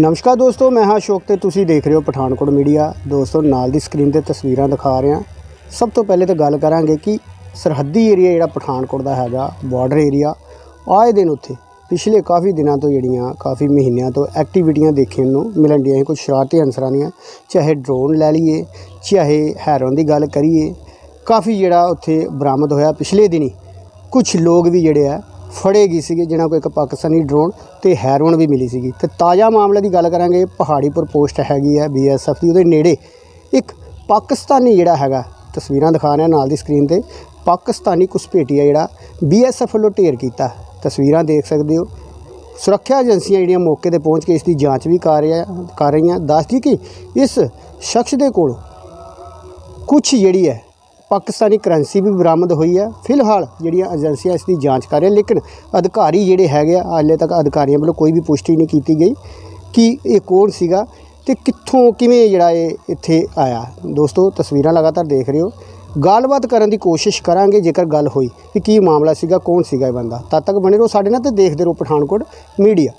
ਨਮਸਕਾਰ ਦੋਸਤੋ, ਮੈਂ ਹਾਂ ਅਸ਼ੋਕ ਤੇ ਤੁਸੀਂ ਦੇਖ ਰਹੇ ਹੋ ਪਠਾਨਕੋਟ ਮੀਡੀਆ। ਦੋਸਤੋ, ਨਾਲ ਦੀ ਸਕਰੀਨ ਤੇ ਤਸਵੀਰਾਂ ਦਿਖਾ ਰਿਹਾ। ਸਭ ਤੋਂ ਪਹਿਲੇ ਤਾਂ ਗੱਲ ਕਰਾਂਗੇ ਕਿ ਸਰਹੱਦੀ ਏਰੀਆ ਜਿਹੜਾ ਪਠਾਨਕੋਟ ਦਾ ਹੈਗਾ ਬਾਰਡਰ ਏਰੀਆ ਆਏ ਦਿਨ ਉੱਥੇ ਪਿਛਲੇ ਕਾਫੀ ਦਿਨਾਂ ਤੋਂ ਜਿਹੜੀਆਂ, ਕਾਫੀ ਮਹੀਨਿਆਂ ਤੋਂ ਐਕਟੀਵਿਟੀਆਂ ਦੇਖਣ ਨੂੰ ਮਿਲਣ ਡੀਆਂ ਸੀ ਕੁਝ ਸ਼ਰਾਰਤੀ ਅਨਸਰਾਂ ਦੀਆਂ, ਚਾਹੇ ਡਰੋਨ ਲੈ ਲਈਏ, ਚਾਹੇ ਹੈਰੋਨ ਦੀ ਗੱਲ ਕਰੀਏ, ਕਾਫੀ ਜਿਹੜਾ ਉੱਥੇ ਬਰਾਮਦ ਹੋਇਆ ਪਿਛਲੇ ਦਿਨੀ। ਕੁਝ ਲੋਕ ਵੀ ਜਿਹੜੇ ਆ ਫੜੇ ਗਈ ਸੀਗੇ, ਜਿਹਨਾਂ ਕੋਲ ਇੱਕ ਪਾਕਿਸਤਾਨੀ ਡਰੋਨ ਤੇ ਹੈਰੋਨ ਵੀ ਮਿਲੀ ਸੀਗੀ। ਤੇ ਤਾਜ਼ਾ ਮਾਮਲੇ ਦੀ ਗੱਲ ਕਰਾਂਗੇ, ਪਹਾੜੀਪੁਰ ਪੋਸਟ ਹੈਗੀ ਹੈ ਬੀਐਸਐਫ ਦੀ, ਉਹਦੇ ਨੇੜੇ ਇੱਕ ਪਾਕਿਸਤਾਨੀ ਜਿਹੜਾ ਹੈਗਾ, ਤਸਵੀਰਾਂ ਦਿਖਾ ਰਿਹਾ ਨਾਲ ਦੀ ਸਕਰੀਨ ਤੇ, ਪਾਕਿਸਤਾਨੀ ਘੁਸਪੈਠੀਆ ਜਿਹੜਾ ਬੀਐਸਐਫ ਵੱਲੋਂ ਢੇਰ ਕੀਤਾ। ਤਸਵੀਰਾਂ ਦੇਖ ਸਕਦੇ ਹੋ। ਸੁਰੱਖਿਆ ਏਜੰਸੀਆਂ ਜਿਹੜੀਆਂ ਮੌਕੇ ਤੇ ਪਹੁੰਚ ਕੇ ਇਸ ਦੀ ਜਾਂਚ ਵੀ ਕਰ ਰਿਹਾ, ਕਰ ਰਹੀਆਂ। ਦੱਸਦੀ ਕਿ ਇਸ ਸ਼ਖਸ ਦੇ ਕੋਲ ਕੁਝ ਜਿਹੜੀ ਹੈ ਪਾਕਿਸਤਾਨੀ ਕਰੰਸੀ ਵੀ ਬਰਾਮਦ ਹੋਈ ਹੈ। ਫਿਲਹਾਲ ਜਿਹੜੀਆਂ ਏਜੰਸੀਆਂ ਇਸ ਦੀ ਜਾਂਚ ਕਰ ਰਹੀਆਂ ਲੇਕਿਨ ਅਧਿਕਾਰੀ ਜਿਹੜੇ ਹੈਗੇ ਆ, ਹਾਲੇ ਤੱਕ ਅਧਿਕਾਰੀਆਂ ਵੱਲੋਂ ਕੋਈ ਵੀ ਪੁਸ਼ਟੀ ਨਹੀਂ ਕੀਤੀ ਗਈ ਕਿ ਇਹ ਕੌਣ ਸੀਗਾ ਤੇ ਕਿੱਥੋਂ, ਕਿਵੇਂ ਜਿਹੜਾ ਇਹ ਇੱਥੇ ਆਇਆ। ਦੋਸਤੋ, ਤਸਵੀਰਾਂ ਲਗਾਤਾਰ ਦੇਖ ਰਹੇ ਹੋ। ਗੱਲਬਾਤ ਕਰਨ ਦੀ ਕੋਸ਼ਿਸ਼ ਕਰਾਂਗੇ, ਜੇਕਰ ਗੱਲ ਹੋਈ ਕਿ ਕੀ ਮਾਮਲਾ ਸੀਗਾ, ਕੌਣ ਸੀਗਾ ਇਹ ਬੰਦਾ। ਤਦ ਤੱਕ ਬਣੇ ਰਹੋ ਸਾਡੇ ਨਾਲ ਤੇ ਦੇਖਦੇ ਰਹੋ ਪਠਾਨਕੋਟ ਮੀਡੀਆ।